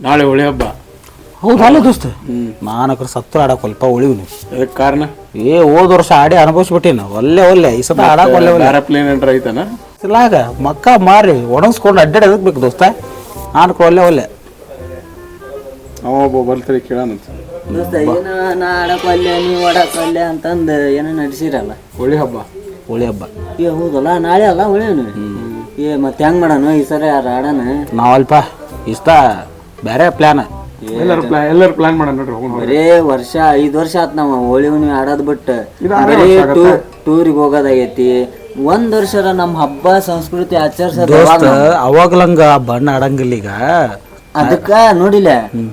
ನಾಳೆ ಹೋಳಿ ಹಬ್ಬ. ಹೌದು ಅಲ್ಲ ದೋಸ್ತ. ನಾನಕ್ರ ಸತ್ತು ಆಡಕ್ ಸ್ವಲ್ಪ ಉಳಿವು ಅದಕ್ಕೆ ಕಾರಣ? ಏ ಹೋದ ವರ್ಷ ಆಡಿ ಅನುಭವಿಸ್ಬಿಟ್ಟಿನ ಒಲ್ಲೆ ಒಲ್ಲೆ ಈ ಸತ ಆಡಕ್ ಒಲ್ಲೆ ಒಲ್ಲೆ. ಏರೋಪ್ಲೇನ್ ಪ್ಲೇನ್ ಏನ್ರ ಐತನ? ಇಲ್ಲಾಗ ಮಕ್ಕ ಮಾರಿ ಒಣಗಿಸ್ಕೊಂಡು ಅಡ್ಡಾಡಿ ಅದಕ್ಕೆ ಬೇಕು ದೋಸ್ತ? ನಾನು ಒಲ್ಲೆ ಒಲ್ಲೆ. ಅವ ಒಬ್ಬ ಬರ್ತಾರೆ ಕೇಳೋಣಂತ ದೋಸ್ತ ಏನ ನಾ ಆಡಕ್ ಒಲ್ಲೆ ನೀ ಆಡಕ್ ಒಲ್ಲೆ ಅಂತಂದು ಏನೋ ನಡೆಸಿರಲ್ಲ? ಹೋಳಿ ಹಬ್ಬ. ಹೋಳಿ ಹಬ್ಬ. ಏ ಹೌದಲ್ಲ ನಾಳೆ ಅಲ್ಲ ಹೊಳೇನು? ಏ ಮತ್ತೆ ಹೆಂಗ್ ಮಾಡೋಣ ಈ ಸರಿ ಯಾರು ಆಡೋಣ ನಾವಲ್ಪ ಇಷ್ಟ ಬೇರೆ ಪ್ಲಾನ್ ಎಲ್ಲರೂ ಪ್ಲಾನ್ ಎಲ್ಲರೂ ಪ್ಲಾನ್ ಮಾಡೋಣ ನೋಡ್ರಿ ಹೋಗೋಣ ಬರೇ ವರ್ಷ ಐದ್ ವರ್ಷ ಆತ್ ನಾವು ಹೋಳಿ ಹುಣ್ಣಿ ಆಡೋದ್ ಬಿಟ್ಟು ಇದು ಆರೇ ಬರೀ ವರ್ಷ ಆಗತ್ತೆ. ಟೂರಿಗೆ ಹೋಗೋದಾಗೈತಿ. ಒಂದ್ ವರ್ಷರ ನಮ್ ಹಬ್ಬ ಸಂಸ್ಕೃತಿ ಆಚರಿಸೋದು ದೋಸ್ತ ಅವಾಗ್ಲಂಗ ಬಣ್ಣ ಆಡಂಗಿಲ್ಲ ಈಗ. ಅದಕ್ಕ ನೋಡಿಲ್ಲ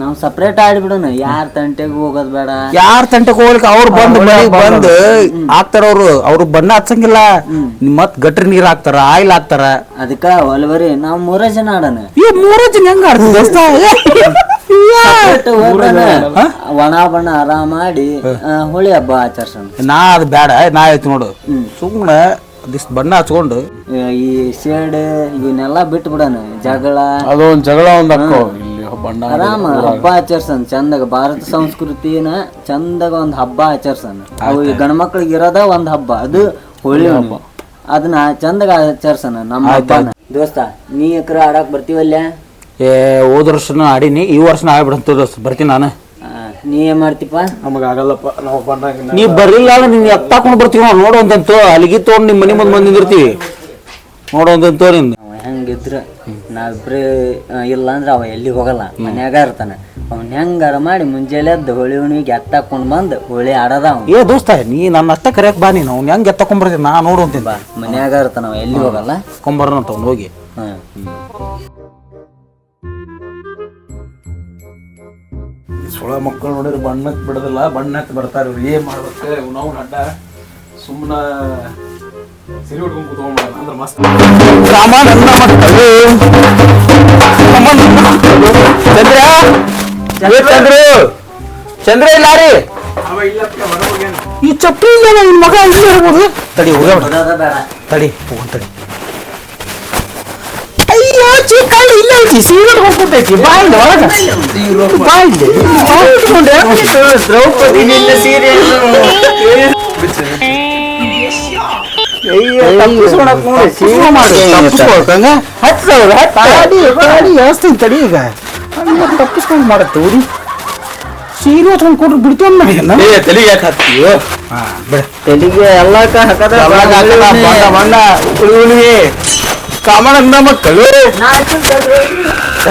ನಾವ್ ಸಪ್ರೇಟ್ ಆಡ್ಬಿಡೋಣ ಯಾರ್ ತಂಟೆಗೂ ಹೋಗೋದ್ ಬೇಡ. ಯಾರ ತಂಟೆಗ್ ಹೋಗ್ಲಿಕ್ಕೆ ಅವ್ರು ಬಂದ್ ಬಂದ್ ಹಾಕ್ತಾರ ಅವ್ರು. ಅವ್ರು ಬಣ್ಣ ಹಚ್ಚಂಗಿಲ್ಲ. ಮತ್ ಗಟ್ರಿ ನೀರ್ ಹಾಕ್ತಾರ ಆಯಿಲ್ ಹಾಕ್ತಾರ. ಅದಕ್ಕ ಒಲ್ವರಿ ನಾವ್ ಮೂರ ಜನ ಆಡೋಣ. ಈ ಮೂರ ಜನ ಹೆಂಗ. ಒಣ ಬಣ್ಣ ಆರಾಮ ಮಾಡಿ ಆ, ಹೋಳಿ ಹಬ್ಬ ಆಚರಿಸೋಣ. ನಾ ಅದ್ ಬೇಡ. ನಾ ಆಯ್ತು ನೋಡು. ಸುಮ್ಮನೆ ಅದಿಷ್ಟು ಬಣ್ಣ ಹಚ್ಕೊಂಡು. ಈ ಶೇಡ್ ಇವನ್ನೆಲ್ಲ ಬಿಟ್ಟು ಬಿಡೋಣ ಜಗಳ. ಅದೊಂದು ಜಗಳ ಒಂದು ಅಕ್ಕೋ ಇಲ್ಲಿ ಬಣ್ಣ ಆರಾಮ ಹಬ್ಬ ಆಚರಿಸನ್ ಚಂದಾಗ ಭಾರತ ಸಂಸ್ಕೃತಿನ ಚಂದಾಗ ಒಂದ್ ಹಬ್ಬ ಆಚರಿಸನ್ ಅವು ಈ ಗಂಡ್ಮಕ್ಳಿಗೆ ಇರೋದ ಒಂದು ಹಬ್ಬ. ಅದು ಹೋಳಿ ಹಬ್ಬ. ಅದನ್ನ ಚಂದಾಗ ಆಚರಿಸನ ನಮ್ಮ ಹಬ್ಬನ. ದೋಸ್ತ ನೀ ಎಕರ ಆಡಕ್ ಬರ್ತೀವಲ್ಲ ಏ ಹೋದ ವರ್ಷನೂ ಆಡೀನಿ ಈ ವರ್ಷನ ಆಗ್ಬಿಡಂತ ದೋಸ್ತ. ಬರ್ತೀನಿ ನಾನು. ನೀ ಏನ್ ಮಾಡ್ತಿಪ್ಪ? ನಮಗ ಆಗಲ್ಲಪ್ಪ ನಾವು ಬಂದಾಗ ನೀ ಬರ್ಲಿಲ್ಲ ಅಂದ್ರೆ ನಿನ್ ಎತ್ತಾಕೊಂಡು ಬರ್ತೀವಿ ನಾವು ನೋಡುವಂತಂತು ಅಲ್ಲಿಗೆ ತೊಗೊಂಡು ನಿಮ್ಮ ಮನೆ ಮುಂದೆ ಬಂದಿರ್ತೀವಿ ನೋಡುವಂತಂತು ನಿಂದು. ಅವ ಹೆಂಗಿದ್ರ ನಾವಿಬ್ರೇ ಇಲ್ಲ ಅಂದ್ರೆ ಅವ ಎಲ್ಲಿ ಹೋಗಲ್ಲ ಮನ್ಯಾಗ ಇರ್ತಾನ. ಅವ್ನ ಹೆಂಗಾರ ಮಾಡಿ ಮುಂಜಾನೆ ಎದ್ದು ಹೋಳಿ ಹುಣ್ಣಿಗೆ ಎತ್ತಾಕೊಂಡ್ ಬಂದ್ ಹೋಳಿ ಆಡದ ಅವ್ನು. ಏ ದೋಸ್ತ ನೀ ನನ್ನ ಅಷ್ಟ ಕರೆಯಕ್ ಬಾ ನೀನು ಅವ್ನು ಹೆಂಗೆ ಎತ್ತಕೊಂಬರ್ತೀನಿ ನಾ ನೋಡುವಂತೀನಿ ಬಾ ಮನ್ಯಾಗ ಇರ್ತಾನ ಅವ ಎಲ್ಲಿ ಹೋಗಲ್ಲ? ಕೊಂಬರ್ನ ತಗೊಂಡು ಹೋಗಿ. ಹ್ಮ್. ಸುಳ ಮಕ್ಕಳು ನೋಡಿದ್ರೆ ಬಣ್ಣಕ್ ಬಿಡೋದಿಲ್ಲ ಬಣ್ಣಕ್ ಬರ್ತಾರೆ ಇವ್ರು ಏನ್ ಮಾಡ್ಬೇಕು ನಾವು ಅಡ್ಡ ಸುಮ್ಮನ ಸಿರಿ ಉಟ್ಕೊಂಡ್ ಕೂತ್ಕೊಂಡ್ಬಿಡ ಅಂದ್ರೆ ಮಸ್ತ್ ರಾಮನನ್ನ ಮಕ್ಕಳು ರಾಮನನ್ನ ಮಕ್ಕಳು. ಚಂದ್ರ ಏ ಚಂದ್ರು ಚಂದ್ರ ಇಲ್ಲ ರೀ ಈ ಚಪ್ರಿ ಇಲ್ಲ ನಿನ್ ಮಗ ಇಲ್ಲಿ ಇರ್ಬೋದು ತಡಿ ಹೋಗ ಹೋಗೋದ ಬೇಡ ತಡಿ ಹೋಗ್ ತಡಿ ಚಿಕ್ಕಳ್ಳಿ ಇಲ್ಲ ಐತಿ ಸೀರೆ ಹೋಗ್ಬಿಟ್ಟೈತಿ ಬಾಯಿಲ್ಲ ಒಳಗ. ಬಾಯಿಲ್ಲ ಇಲ್ಲಿ. ದ್ರೌಪದಿ ನಿನ್ನ ಸೀರೆ? ಹತ್ತು ಸಾವಿರ. ಗಾಡಿ ಗಾಡಿ ವ್ಯವಸ್ಥೆ ತಡಿ ಈಗ. ತಪ್ಪಿಸ್ಕೊಂಡು ಮಾಡತ್ತೆ ಸೀರೆ ಹೊತ್ಕೊಂಡು ಕೊಟ್ರು ಬಿಡ್ತೇವೆ ಮಾಡಿ ಏ ತಲೆಗೆ ಯಾಕೆ ಹತ್ತೀಯೋ ಹಾ ಬಿಡ. ತೆಲಿಗೆ ಎಲ್ಲಕ್ಕ ಹಾಕದ? ಬಣ್ಣ ಬಣ್ಣ ಉಳಿ ಉಳಿಗೆ ಕಾಮಣ್ಣ ಮಕ್ಕಳು.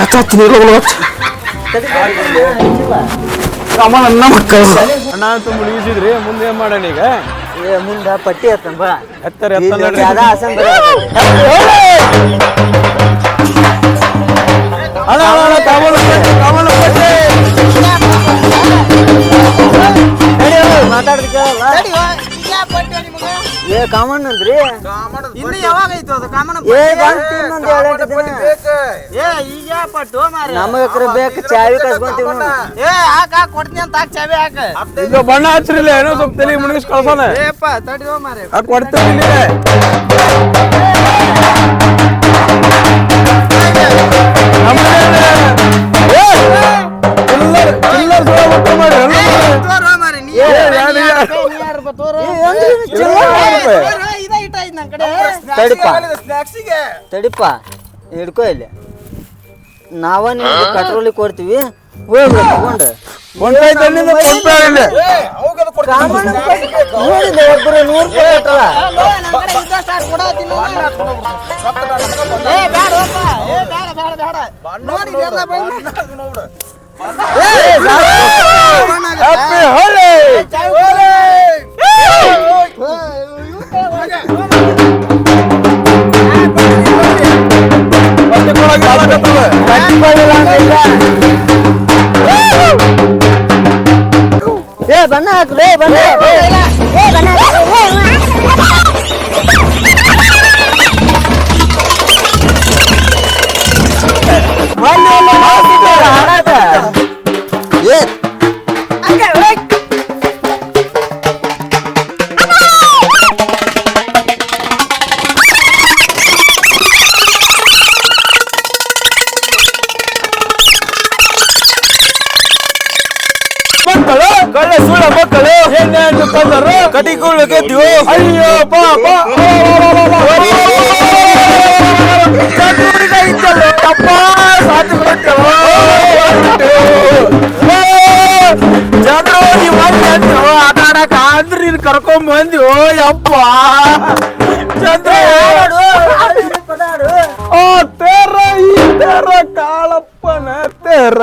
ಯಾಕೆ ನೀರು ಕಾಮಣ್ಣ ಮಕ್ಕಳು. ಅಣ್ಣ ಅಂತ ಮುಳುಗಿಸಿದ್ರಿ ಮುಂದೆ ಏನ್ ಮಾಡೋಣ ಈಗ? ಏ ಮುಂದ ಪಟ್ಟಿ ಹತ್ತನ್ ಬಾ. ಎತ್ತರ ಎತ್ತ ನಡ್ರಿ. ಅದ ಆಸನ್ ಬರ ಅಣ್ಣ, ಅಣ್ಣ, ಅಣ್ಣ, ಕಾಮಣ್ಣ ಪಟ್ಟಿ, ಕಾಮಣ್ಣ ಪಟ್ಟಿ. ಏ ಕಾಮಣ್ಣ ಅಂದ್ರಿ ಇನ್ನು ಯಾವಾಗ ಐತು ಅದು ಕಾಮಣ್ಣ ಏ ಬಂತು ಇನ್ನೊಂದು ಏಳೆಂಟು ದಿನ ಏ ಈಗ ಪಟ್ಟು ಮಾರಿ ನಮಗ ಎಕರೆ ಬೇಕು ಚಾವಿ ಕಸ್ಕೊಂತೀವಿ ನೋಡು. ಏ ಹಾಕ ಹಾಕ್ ಕೊಡ್ತೀನಿ ಅಂತ ಹಾಕ್ ಚಾವಿ ಹಾಕ ಈಗ ಬಣ್ಣ ಹಚ್ಚಿರಲಿಲ್ಲ ಏನೋ ಸ್ವಲ್ಪ ತಲೆ ಮುಳುಗಿಸ್ ಕಳ್ಸೋಣ ಏಪ್ಪ ತಡಿಯೋ ಮಾರಿ ಆ ಕೊಡ್ತೀನಿ ಇಲ್ಲಿಗೆ. ನಮ್ಮನೇಲೆ. ತಡಿಪ. ಹಿಡ್ಕೊ ಇಲ್ಲಿ. ನಾವ ನಿಮ್ಗೆ ಪೆಟ್ರೋಲಿಗೆ ಕೊಡ್ತೀವಿ. ಹೋಗ್ರಿ ತಗೊಂಡು. ಒಬ್ಬರು ನೂರು ರೂಪಾಯಿ ಕೊಟ್ಟಲ್ಲ ಏ ಬಣ್ಣ ಕಟಿಗಳು ಗೆದ್ದು ಅಯ್ಯೋ ಪಾಪ. ನೀವು ಬಂದು ಆಟ ಆಡಕ ಅಂದ್ರೆ ಇಲ್ಲಿ ಕರ್ಕೊಂಡ್ ಬಂದಿ ಯಪ್ಪ. ಚಂದ್ರ. ಓ ತೇರ ಈ ತೇರ ಕಾಳಪ್ಪನ ತೇರ.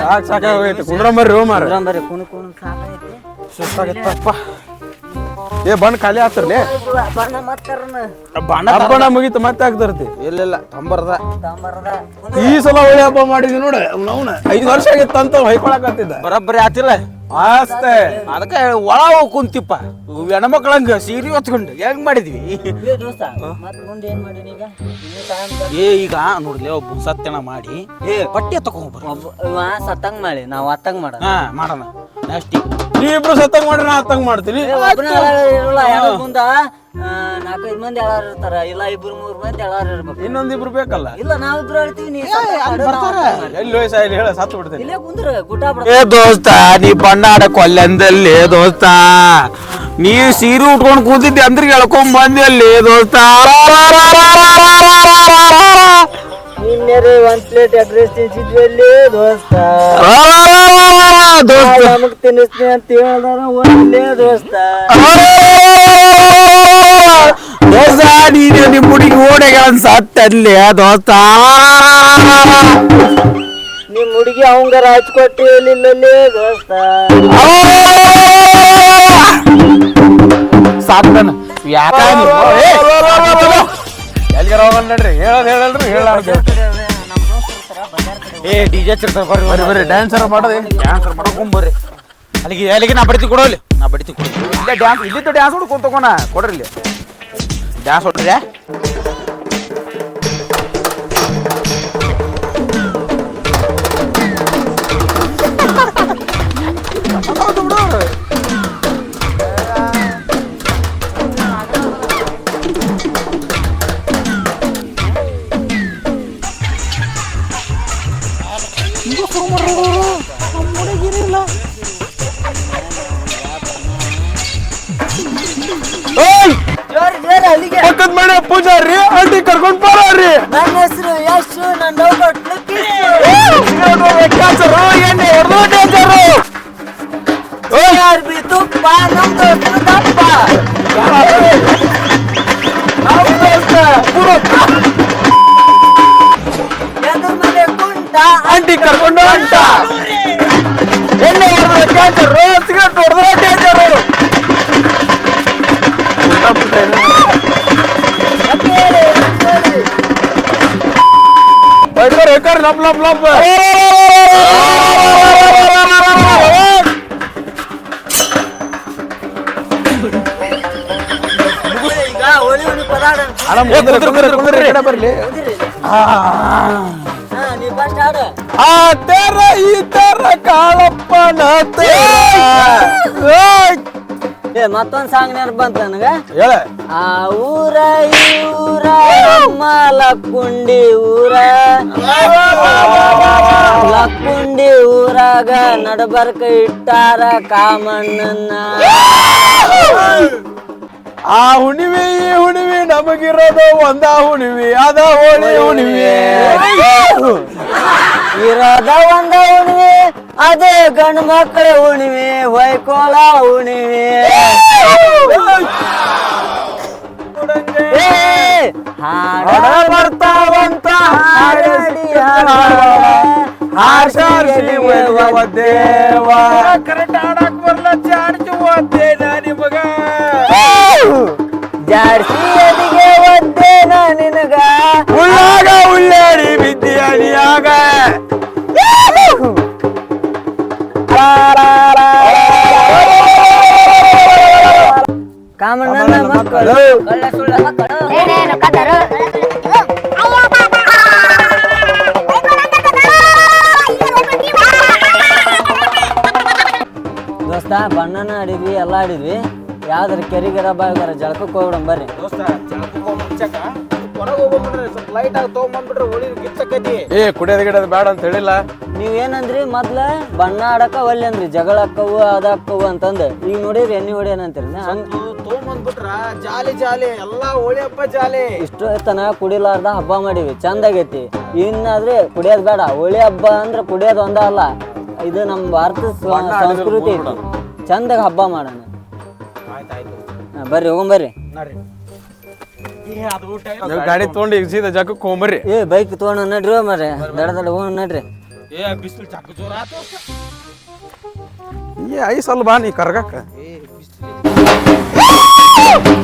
ಸಾಕ್ ಸಾಕಾಗೈತೆ ಕುಂಡ್ರಂಬರ್ರಿ ಹೋ ಮಾರ ಬರ್ರಿ ಕುಣ್ ಕುಣ್ ಸಾಕೈತಿ ಸುಸ್ತಾಗತ್ತಪ್ಪ ಏ ಬಣ್ಣ ಖಾಲಿ ಆಗ್ತಾರಲೇ? ಬಣ್ಣ ಮತ್ತರ್ನ. ಹಬ್ಬಣ ಮುಗೀತು ಮತ್ತೆ ಆಗ್ತಾರತಿ? ಇಲ್ಲ ತಂಬರ್ದ. ತಾಂಬರದ. ಈ ಸಲ ಒಳ್ಳೆ ಹಬ್ಬ ಮಾಡಿದ್ವಿ ನೋಡ ಅವ್ನ ಐದು ವರ್ಷ ಆಗಿತ್ತು ಅಂತ ಹೊಯ್ಕೊಳಕತ್ತಿದ್ದ ಬರಬ್ಬರಿ ಆತಿಲ್ಲ. ಆಸ್ತೆ ಅದಕ್ಕೆ ಒಳ ಹೋಗ್ ಕುಂತಿಪ್ಪ. ಹೆಣ್ಮಕ್ಳಂಗ ಸೀರೆ ಹೊತ್ಕೊಂಡು ಹೆಂಗ್ ಮಾಡಿದ್ವಿ? ಏ ಈಗ ನೋಡ್ಲಿ ಒಬ್ಬ ಸತ್ಯನ ಮಾಡಿ ಏ ಒಬ್ಬ ಇವ ಸತ್ತಂಗ್ ಮಾಡಿ ನಾವ್ ಅತ್ತಂಗ್ ಮಾಡ ಹಾ ಮಾಡೋಣ. ನೆಕ್ಸ್ಟ್. ನೀ ಇಬ್ರು ಸತ್ತಂಗ್ ಮಾಡ್ರಿ ನಾ ಅತ್ತಂಗ್ ಮಾಡ್ತೀನಿ. ನಾಲ್ಕೈದು ಮಂದಿ ಎಲ್ಲಾರು ಇರ್ತಾರ. ಇಲ್ಲ ಇಬ್ರು ಮೂರು ಮಂದಿ ಎಲ್ಲಾರು ಇರ್ಬೇಕು. ಇನ್ನೊಂದಿಬ್ರು ಬೇಕಲ್ಲ? ಇಲ್ಲ ಹೇಳ್ತೀವಿ ನೀ ನಾವ್ ಮಾಡು. ಎಲ್ಲಿ ವಯಸ್ಸ ಇಲ್ಲಿ ಹೇಳ ಸತ್ತು ಬಿಡ್ತೀನಿ. ಇಲ್ಲೇ ಕುಂದ್ರ ಗುಡ್ಡ ಬಿಡ. ಏ ದೋಸ್ತ ನೀ ಬಣ್ಣಾಡ ಕೊಲ್ಲಂದಲ್ಲಿ ದೋಸ್ತ. ನೀ ಸೀರೆ ಉಟ್ಕೊಂಡು ಕೂತಿದ್ದೆ ಅಂದ್ರೆ ಎಳ್ಕೊಂಡ್ ಅಲ್ಲಿ ದೋಸ್ತ. ನಿನ್ನೆ ಒಂದ್ ಪ್ಲೇಟ್ ಎಗ್ ರೈಸ್ ತಿನ್ಸಿದ್ವಿ ಅಲ್ಲಿ ದೋಸ್ತ ನಮಗ್ ತಿನ್ನಿಸ್ತೀನಿ ಅಂತ ಹೇಳ್ದಾರ ಒಂದೇ ದೋಸ್ತ ದೋಸ್ತ ನೀನು ನಿಮ್ಮ ಹುಡುಗಿ ಓಡೆಗೆ ಒಂದ್ ಸತ್ತಲ್ಲಿ ದೋಸ್ತ ನಿಮ್ ಹುಡುಗಿ ಅವಂಗಾರ ಹಚ್ಕೊಟ್ಟಿ ಇಲ್ಲಿ ದೋಸ್ತ ಸಾಕ್ತಾನ ಯಾಕ ಎಲ್ಲಿಗಾರ ಹೋಗಲ್ಲ ನಡ್ರಿ ಹೇಳೋದ್ ಹೇಳಲ್ರಿ ಹೇಳಾರ್ದು ಏ ಡಿಜೆ ಚಿರ್ತಾರ ಬರ್ರಿ ಬರ್ರಿ ಬರ್ರಿ. ಡ್ಯಾನ್ಸರ್ ಮಾಡೋದು? ಡ್ಯಾನ್ಸರ್ ಮಾಡ್ಕೊಂಡ್ ಬರ್ರಿ. ಅಲ್ಲಿಗೆ ಅಲ್ಲಿಗೆ ನಾ ಬಡಿತಿ ಕೊಡೋಲಿ ನಾ ಬಡಿತಿ ಕೊಡೋ. ಇಲ್ಲ ಡ್ಯಾನ್ಸ್ ಇಲ್ಲಿದ್ದು ಡ್ಯಾನ್ಸ್ ಹೊಡ್ಕೊಂಡ್ ತಗೋಣ. ಕೊಡ್ರಿ ಇಲ್ಲಿ. ಡ್ಯಾನ್ಸ್ ಹೊಡ್ರಿ ಪಕ್ಕದ ಮನೆ ಪೂಜಾರಿ ಅಂಟಿ ಕರ್ಕೊಂಡ್ ಬರೋರಿ. ನನ್ನ ಹೆಸರು ಯಶು ನನ್ನ ಕ್ಯಾನ್ಸರು ಎಣ್ಣೆ ಹೊಡೆದು ಡೇಂಜರು ಆರ್ ಬಿ ತುಪ್ಪ ದಪ್ಪ. ಎದುರು ಮನೆ ಕುಂಟ ಅಂಟಿ ಕರ್ಕೊಂಡು ಅಂಟ ಎಣ್ಣೆ ಹೊಡೆದ ಕ್ಯಾನ್ಸರು லப் லப் லப் తెర ఈ తెర కాళప్పన తెర ಏ ಮತ್ತೊಂದ್ ಸಾಂಗ್ ನೆನಪು ಬಂತ ನನಗ. ಹೇಳ. ಆ ಊರ ಊರ ಲಕ್ಕುಂಡಿ ಊರ. ಲಕ್ಕುಂಡಿ ಊರಾಗ ನಡಬರ್ಕ ಇಟ್ಟಾರ ಕಾಮಣ್ಣನ ಆ ಹುಣಿವಿ ಈ ಹುಣಿವಿ ನಮಗಿರೋದು ಒಂದ ಹುಣಿವಿ ಅದ ಹೋಳಿ ಹುಣಿವಿ. ಇರೋದ ಒಂದ ಉಣಿವೆ ಅದೇ ಗಂಡು ಮಕ್ಕಳ ಉಣಿವೆ ಹೊಯ್ಕೋಳ ಉಣಿವೆ ಏ, ಹಾಡ ಬರ್ತಾವಂತ ಹಾಡಡಿ ಹಾಡ ಹಾರ್ಸಿ ದೇವ ಕರೆಕ್ಟ್ ಆಡಕ್ ಬರ್ಲ ಚಾರ್ಜ್ ಓದ್ತೇನ ನಿಮಗ ಜಾರ್ಸಿ ಮಕ್ಕಳು ಕಳ್ಳ ಸುಳ್ಳ ಮಕ್ಕಳು. ಏನೇನು ಕದರು? ದೋಸ್ತ ಬಣ್ಣನ ಆಡಿದ್ವಿ ಎಲ್ಲ ಆಡಿದ್ವಿ. ಯಾವ್ದಾರ ಕೆರಿಗರ ಬಾವಿಗಾರ ಜಳಕಕ್ಕೆ ಹೋಗ್ಬಿಡಮ್ ಬರ್ರಿ. ದೋಸ್ತ ಜಳಕಕ್ಕೆ ಹೋಗ್ ಮುಂಚೆಕ ಹೊರಗೆ ಹೋಗ್ಬಿಟ್ರೆ ಸ್ವಲ್ಪ ಲೈಟ್ ಆಗಿ ತೊಗೊಂಬಂದ್ಬಿಟ್ರೆ ಉಳಿ ಗಿಚ್ಚಕೈತಿ. ಏ ಕುಡಿಯೋದು ಗಿಡದ ಬೇಡ ಅಂತ ಹೇಳಿಲ್ಲ. ನೀವ್ ಏನಂದ್ರಿ ಮೊದ್ಲ ಬಣ್ಣ ಆಡಕ ಒಲ್ಲೆ ಅಂದ್ರಿ ಜಗಳ ಅಕ್ಕವು ಅದಾಕ್ಕವು ಅಂತಂದ್. ಈಗ ನೋಡಿರಿ ಎಣ್ಣೆ ಹಂಗ ತೊಗೊಂಬಂದ್ಬಿಟ್ರ ಜಾಲಿ ಜಾಲಿ ಎಲ್ಲಾ ಹೋಳಿ ಹಬ್ಬ ಜಾಲಿ. ಇಷ್ಟು ತನ ಕುಡಿಲಾರ್ದ ಹಬ್ಬ ಮಾಡಿವಿ ಚಂದ ಆಗೈತಿ. ಇನ್ನಾದ್ರೆ ಕುಡಿಯೋದ್ ಬೇಡ ಹೋಳಿ ಹಬ್ಬ ಅಂದ್ರೆ ಕುಡಿಯೋದು ಒಂದ ಅಲ್ಲ ಇದು ನಮ್ಮ ಭಾರತ ಸಂಸ್ಕೃತಿ. ಐತಿ ಚಂದಾಗ ಹಬ್ಬ ಮಾಡೋಣ. ಆಯ್ತಾಯ್ತು ಹಾ, ಬರ್ರಿ ಹೋಗಂಬರ್ರಿ. ನಡ್ರಿ. ಏ ಅದು ಟೈಮ್ ಗಾಡಿ ತೊಗೊಂಡು ಈಗ ಸೀದಾ ಜಗಕ್ಕೆ ಹೋಗ್ಬರ್ರಿ. ಏ ಬೈಕ್ ತೊಗೊಂಡು ನಡ್ರಿ ಮರ್ರಿ. ದಡ ದಡ ಹೋಗೋಣ ನಡ್ರಿ. ಏ ಬಿಸಿಲು ಚಕ್ಕ ಜೋರ ಆತು ಏ ಐಸಲ್ ಬಾ ನೀ ಕರ್ಗಕ್ಕ ಏ Woo!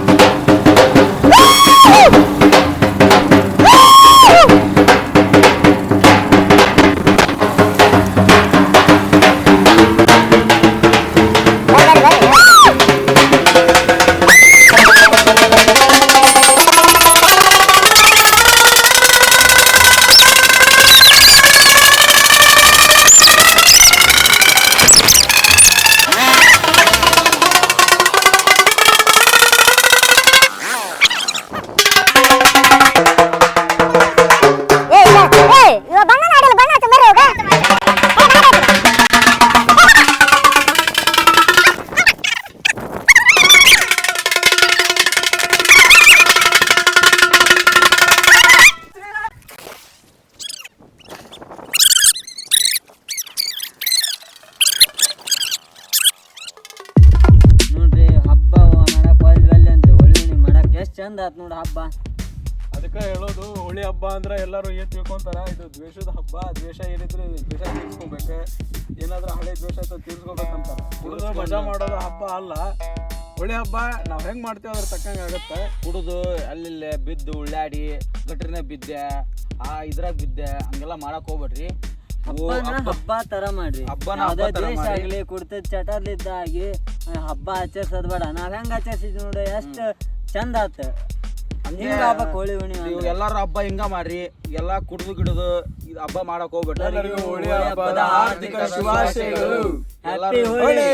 ಚಂದ ಆತ್ ನೋಡಿ ಹಬ್ಬ. ಅದಕ್ಕೆ ಹೇಳೋದು ಹೋಳಿ ಹಬ್ಬ ಅಂದ್ರೆ ಎಲ್ಲರೂ ಏನ್ ತಿಳ್ಕೊಂತಾರ? ಇದು ದ್ವೇಷದ ಹಬ್ಬ ದ್ವೇಷ ಏನಿದ್ರೆ ದ್ವೇಷ ತೀರ್ಸ್ಕೋಬೇಕು. ಏನಾದ್ರೂ ಹಳೆ ದ್ವೇಷ ಅಂತ ತೀರ್ಸ್ಕೋಬೇಕಂತಾರ. ಹುಡುಗ ಮಜಾ ಮಾಡೋದು ಹಬ್ಬ ಅಲ್ಲ. ಹೋಳಿ ಹಬ್ಬ ನಾವ್ ಹೆಂಗ್ ಮಾಡ್ತೀವಿ ಅದ್ರ ತಕ್ಕಂಗೆ ಆಗುತ್ತೆ. ಕುಡಿದು ಅಲ್ಲಿ ಬಿದ್ದು ಉಳ್ಳಾಡಿ ಗಟ್ರಿನ ಬಿದ್ದೆ ಆ ಇದ್ರಾಗ ಬಿದ್ದೆ ಹಂಗೆಲ್ಲ ಮಾಡಕ್ ಹೋಗ್ಬೇಡ್ರಿ. ಹಬ್ಬನ ಹಬ್ಬ- ತರ ಮಾಡ್ರಿ. ಹಬ್ಬನ ಹಬ್ಬ ತರ ದ್ವೇಷ. ಆಗ್ಲಿ ಕುಡ್ತದ ಆಗಿ ಆ, ಹಬ್ಬ ಆಚರಿಸೋದ್ ಬೇಡ. ನಾವ್ ಹೆಂಗ್ ಆಚರಿಸಿದ್ವಿ ನೋಡಿ ಎಷ್ಟ್ ಚಂದ ಆತ. ಹಿಂಗ ಹಬ್ಬ ಕೋಳಿ ಹುಣಿ ನೀವು ಎಲ್ಲಾರು ಹಬ್ಬ ಹಿಂಗ ಮಾಡ್ರಿ ಎಲ್ಲಾ ಕುಡ್ದು ಗಿಡದು ಇದು ಹಬ್ಬ ಮಾಡಕ್ ಹೋಗ್ಬೇಡ್ರಿ ಹೋಳಿ. ಹೋಳಿ.